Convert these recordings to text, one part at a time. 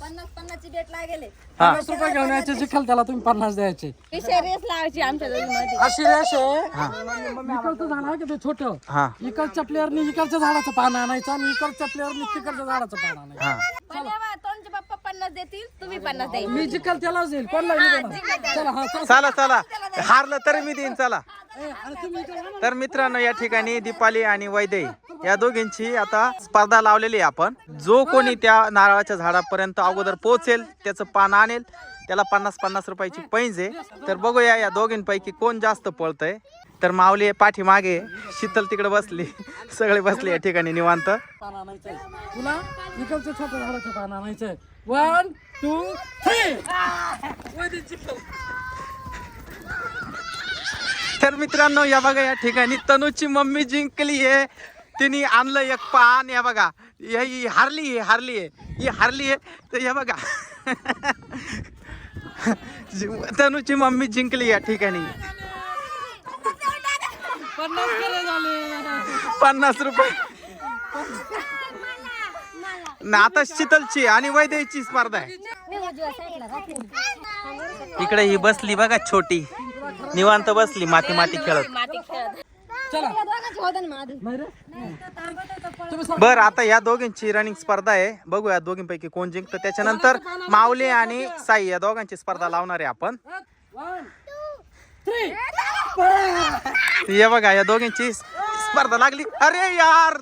पन्नास पन्नासची डेट लागेल पन्नास रुपये घेऊन यायचे चिखल त्याला तुम्ही पन्नास द्यायचे. रेस लावायची आमच्या दोघींमध्ये अशी रेष आहे? इकडचं झाड आहे का ते छोट? हा. इकडच्या प्लेअरनी इकडच्या झाडाचं पान आणायचं आणि इकडच्या प्लेअरनी तिकडच्या झाडाचं पान आणायचं. हा. पण पप्पा पन्नास देतील तुम्ही पन्नास द्यायचे मी चिखल त्यालाच देईल कोणला चला हा चला. चला चला. हारलं तरी मी देईन चला. ए, आणि तुम्ही इकडे या ना. तर मित्रांनो या ठिकाणी दीपाली आणि वैदई या दोघींची आता स्पर्धा लावलेली आहे आपण. जो कोणी त्या नारळाच्या झाडापर्यंत अगोदर पोहोचेल त्याचं पान आणेल त्याला पन्नास पन्नास रुपयाची पैंज आहे. तर बघूया या दोघींपैकी कोण जास्त पळतय. तर माऊली पाठीमागे शीतल तिकडे बसली. सगळे बसले या ठिकाणी निवांत. पान आणायचंय. तुला इकडचं छोटं झाडाचं पान आणायचंय. वन टू थ्री चिखल तर मित्रांनो या बघा या ठिकाणी तनूची मम्मी जिंकली आहे. तिने आणलं एक पान या बघा. या- ही हारली आहे हारली आहे. ही हारली आहे. तर या बघा. तनूची मम्मी जिंकली या ठिकाणी. पन्नास रुपये. ना आता शीतलची आणि वैद्यची स्पर्धा आहे. इकडे ही बसली बघा छोटी. निवांत बसली माती माती खेळत. चला. बर आता या दोघींची रनिंग स्पर्धा आहे. बघू या दोघींपैकी कोण जिंकतं. त्याच्यानंतर माऊली आणि साई या दोघांची स्पर्धा लावणार आहे आपण. हे बघा या दोघींची स्पर्धा लागली. अरे यार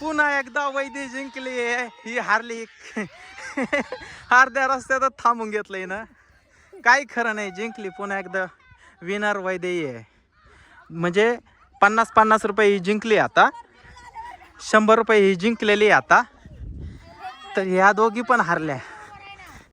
पुन्हा एकदा वैद्य जिंकली आहे. ही हारली. अर्ध्या रस्त्यातच थांबून घेतलंय ना. काही खरं नाही जिंकली पुन्हा एकदा. विनर वैदेही आहे. म्हणजे पन्नास पन्नास रुपये ही जिंकली आता. शंभर रुपये ही जिंकलेली आता. तर ह्या दोघी पण हारल्या.